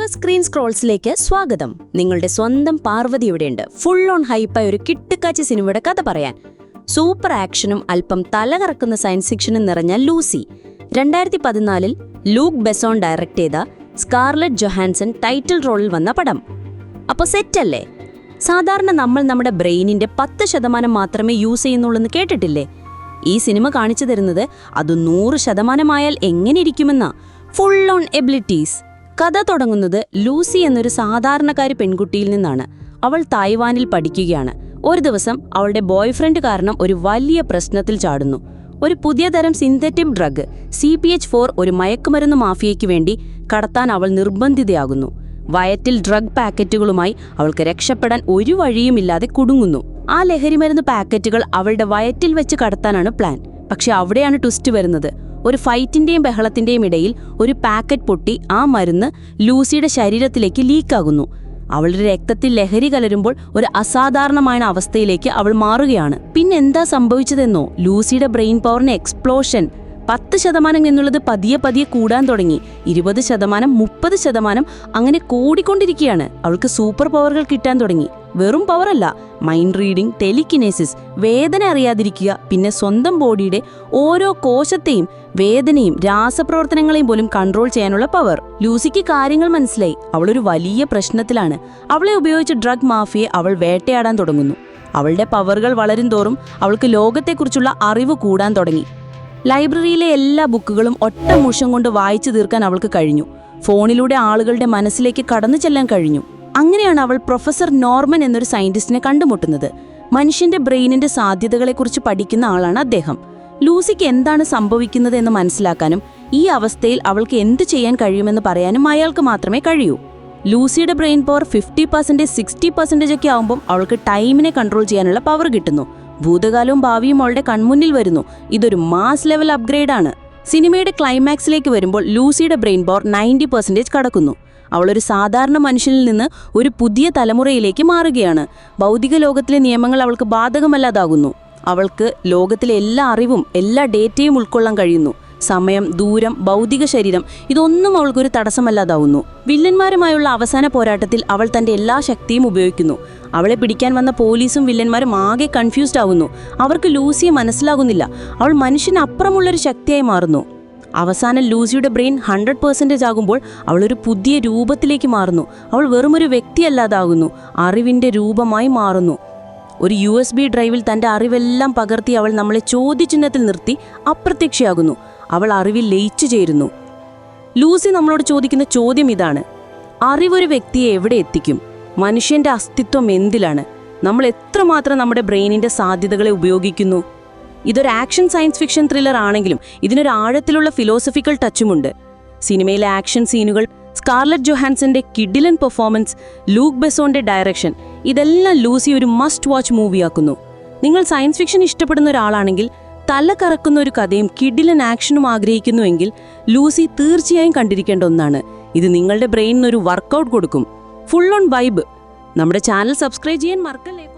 Screen സ്ക്രോൾസിലേക്ക് സ്വാഗതം. നിങ്ങളുടെ സ്വന്തം പാർവതി ഇവിടെയുണ്ട്. ഫുൾ ഓൺ ഹൈപ്പായ ഒരു കിട്ടുകാച്ച സിനിമയുടെ കഥ പറയാൻ. സൂപ്പർ ആക്ഷനും അല്പം തലകറക്കുന്ന സയൻസ് ഫിക്ഷനും നിറഞ്ഞ ലൂസി. രണ്ടായിരത്തി പതിനാലിൽ ലൂക്ക് ബെസോൺ ഡയറക്ട് ചെയ്ത സ്കാർലറ്റ് ജൊഹാൻസൺ ടൈറ്റിൽ റോളിൽ വന്ന പടം. അപ്പോൾ സെറ്റല്ലേ സാധാരണ നമ്മൾ നമ്മുടെ ബ്രെയിനിന്റെ പത്ത് ശതമാനം മാത്രമേ യൂസ് ചെയ്യുന്നുള്ളൂ എന്ന് കേട്ടിട്ടില്ലേ? ഈ സിനിമ കാണിച്ചു തരുന്നത് അത് നൂറ് ശതമാനമായാൽ എങ്ങനെ ഇരിക്കുമെന്നാ. ഫുൾ ഓൺ എബിലിറ്റീസ് കഥ തുടങ്ങുന്നത് ലൂസി എന്നൊരു സാധാരണക്കാരി പെൺകുട്ടിയിൽ നിന്നാണ്. അവൾ തായ്വാനിൽ പഠിക്കുകയാണ്. ഒരു ദിവസം അവളുടെ ബോയ്ഫ്രണ്ട് കാരണം ഒരു വലിയ പ്രശ്നത്തിൽ ചാടുന്നു. ഒരു പുതിയ തരം synthetic drug C P H four ഒരു മയക്കുമരുന്ന് മാഫിയയ്ക്ക് വേണ്ടി കടത്താൻ അവൾ നിർബന്ധിതയാകുന്നു. വയറ്റിൽ ഡ്രഗ് പാക്കറ്റുകളുമായി അവൾക്ക് രക്ഷപ്പെടാൻ ഒരു വഴിയുമില്ലാതെ കുടുങ്ങുന്നു. ആ ലഹരിമരുന്ന് പാക്കറ്റുകൾ അവളുടെ വയറ്റിൽ വെച്ച് കടത്താനാണ് പ്ലാൻ. പക്ഷെ അവിടെയാണ് ട്വിസ്റ്റ് വരുന്നത്. ഒരു ഫൈറ്റിന്റെയും ബഹളത്തിന്റെയും ഇടയിൽ ഒരു പാക്കറ്റ് പൊട്ടി ആ മരുന്ന് ലൂസിയുടെ ശരീരത്തിലേക്ക് ലീക്കാകുന്നു. അവളുടെ രക്തത്തിൽ ലഹരി കലരുമ്പോൾ ഒരു അസാധാരണമായ അവസ്ഥയിലേക്ക് അവൾ മാറുകയാണ്. പിന്നെന്താ സംഭവിച്ചതെന്നോ? ലൂസിയുടെ ബ്രെയിൻ പവറിന് എക്സ്പ്ലോഷൻ. പത്ത് ശതമാനം എന്നുള്ളത് പതിയെ പതിയെ കൂടാൻ തുടങ്ങി. ഇരുപത് ശതമാനം മുപ്പത് ശതമാനം അങ്ങനെ കൂടിക്കൊണ്ടിരിക്കുകയാണ്. അവൾക്ക് സൂപ്പർ പവറുകൾ കിട്ടാൻ തുടങ്ങി. വെറും പവറല്ല മൈൻഡ് റീഡിംഗ് ടെലിക്കിനേസിസ് വേദന അറിയാതിരിക്കുക പിന്നെ സ്വന്തം ബോഡിയുടെ ഓരോ കോശത്തെയും വേദനയും രാസപ്രവർത്തനങ്ങളെയും പോലും കൺട്രോൾ ചെയ്യാനുള്ള പവർ ലൂസിക്ക് കാര്യങ്ങൾ മനസ്സിലായി. അവളൊരു വലിയ പ്രശ്നത്തിലാണ്. അവളെ ഉപയോഗിച്ച് ഡ്രഗ് മാഫിയെ അവൾ വേട്ടയാടാൻ തുടങ്ങുന്നു. അവളുടെ പവറുകൾ വളരും തോറും അവൾക്ക് ലോകത്തെക്കുറിച്ചുള്ള അറിവ് കൂടാൻ തുടങ്ങി. ലൈബ്രറിയിലെ എല്ലാ ബുക്കുകളും ഒറ്റ മുഷം കൊണ്ട് വായിച്ചു തീർക്കാൻ അവൾക്ക് കഴിഞ്ഞു. ഫോണിലൂടെ ആളുകളുടെ മനസ്സിലേക്ക് കടന്നു ചെല്ലാൻ കഴിഞ്ഞു. അങ്ങനെയാണ് അവൾ പ്രൊഫസർ നോർമൻ എന്നൊരു സയന്റിസ്റ്റിനെ കണ്ടുമുട്ടുന്നത്. മനുഷ്യന്റെ ബ്രെയിനിന്റെ സാധ്യതകളെക്കുറിച്ച് പഠിക്കുന്ന ആളാണ് അദ്ദേഹം. ലൂസിക്ക് എന്താണ് സംഭവിക്കുന്നത് എന്ന് മനസ്സിലാക്കാനും ഈ അവസ്ഥയിൽ അവൾക്ക് എന്ത് ചെയ്യാൻ കഴിയുമെന്ന് പറയാനും അയാൾക്ക് മാത്രമേ കഴിയൂ. ലൂസിയുടെ brain power fifty percentage sixty percentage ഒക്കെ ആവുമ്പോൾ അവൾക്ക് ടൈമിനെ കൺട്രോൾ ചെയ്യാനുള്ള പവർ കിട്ടുന്നു. ഭൂതകാലവും ഭാവിയും അവളുടെ കൺമുന്നിൽ വരുന്നു. ഇതൊരു മാസ് ലെവൽ അപ്ഗ്രേഡ് ആണ്. സിനിമയുടെ ക്ലൈമാക്സിലേക്ക് വരുമ്പോൾ ലൂസിയുടെ ബ്രെയിൻ പവർ നയന്റി പെർസെന്റേജ് കടക്കുന്നു. അവളൊരു സാധാരണ മനുഷ്യനിൽ നിന്ന് ഒരു പുതിയ തലമുറയിലേക്ക് മാറുകയാണ്. ഭൗതിക ലോകത്തിലെ നിയമങ്ങൾ അവൾക്ക് ബാധകമല്ലാതാകുന്നു. അവൾക്ക് ലോകത്തിലെ എല്ലാ അറിവും എല്ലാ ഡേറ്റയും ഉൾക്കൊള്ളാൻ കഴിയുന്നു. സമയം ദൂരം ഭൗതിക ശരീരം ഇതൊന്നും അവൾക്കൊരു തടസ്സമല്ലാതാവുന്നു. വില്ലന്മാരുമായുള്ള അവസാന പോരാട്ടത്തിൽ അവൾ തന്റെ എല്ലാ ശക്തിയും ഉപയോഗിക്കുന്നു. അവളെ പിടിക്കാൻ വന്ന പോലീസും വില്ലന്മാരും ആകെ കൺഫ്യൂസ്ഡ് ആവുന്നു. അവർക്ക് ലൂസിയെ മനസ്സിലാകുന്നില്ല. അവൾ മനുഷ്യനപ്പുറമുള്ളൊരു ശക്തിയായി മാറുന്നു. അവസാനം ലൂസിയുടെ ബ്രെയിൻ ഹൺഡ്രഡ് പെർസെന്റേജ് ആകുമ്പോൾ അവളൊരു പുതിയ രൂപത്തിലേക്ക് മാറുന്നു. അവൾ വെറുമൊരു വ്യക്തിയല്ലാതാകുന്നു. അറിവിന്റെ രൂപമായി മാറുന്നു. ഒരു യു എസ് ബി ഡ്രൈവിൽ തന്റെ അറിവെല്ലാം പകർത്തി അവൾ നമ്മളെ ചോദ്യചിഹ്നത്തിൽ നിർത്തി അപ്രത്യക്ഷയാകുന്നു. അവൾ അറിവിൽ ലയിച്ചു ചേരുന്നു. ലൂസി നമ്മളോട് ചോദിക്കുന്ന ചോദ്യം ഇതാണ്. അറിവൊരു വ്യക്തിയെ എവിടെ എത്തിക്കും? മനുഷ്യന്റെ അസ്തിത്വം എന്തിലാണ്? നമ്മൾ എത്രമാത്രം നമ്മുടെ ബ്രെയിനിന്റെ സാധ്യതകളെ ഉപയോഗിക്കുന്നു? ഇതൊരു ആക്ഷൻ സയൻസ് ഫിക്ഷൻ ത്രില്ലർ ആണെങ്കിലും ഇതിനൊരു ആഴത്തിലുള്ള ഫിലോസഫിക്കൽ ടച്ചുമുണ്ട്. സിനിമയിലെ ആക്ഷൻ സീനുകൾ സ്കാർലറ്റ് ജൊഹാൻസന്റെ കിഡിലൻ പെർഫോമൻസ് ലൂക്ക് ബെസോന്റെ ഡയറക്ഷൻ ഇതെല്ലാം ലൂസി ഒരു മസ്റ്റ് വാച്ച് മൂവിയാക്കുന്നു. നിങ്ങൾ സയൻസ് ഫിക്ഷൻ ഇഷ്ടപ്പെടുന്ന ഒരാളാണെങ്കിൽ തല കറക്കുന്ന ഒരു കഥയും കിഡിലൻ ആക്ഷനും ആഗ്രഹിക്കുന്നുവെങ്കിൽ ലൂസി തീർച്ചയായും കണ്ടിരിക്കേണ്ട ഒന്നാണ്. ഇത് നിങ്ങളുടെ ബ്രെയിനിന് ഒരു വർക്കൗട്ട് കൊടുക്കും. ഫുൾ ഓൺ വൈബ് നമ്മുടെ ചാനൽ സബ്സ്ക്രൈബ് ചെയ്യാൻ മറക്കല്ലേ?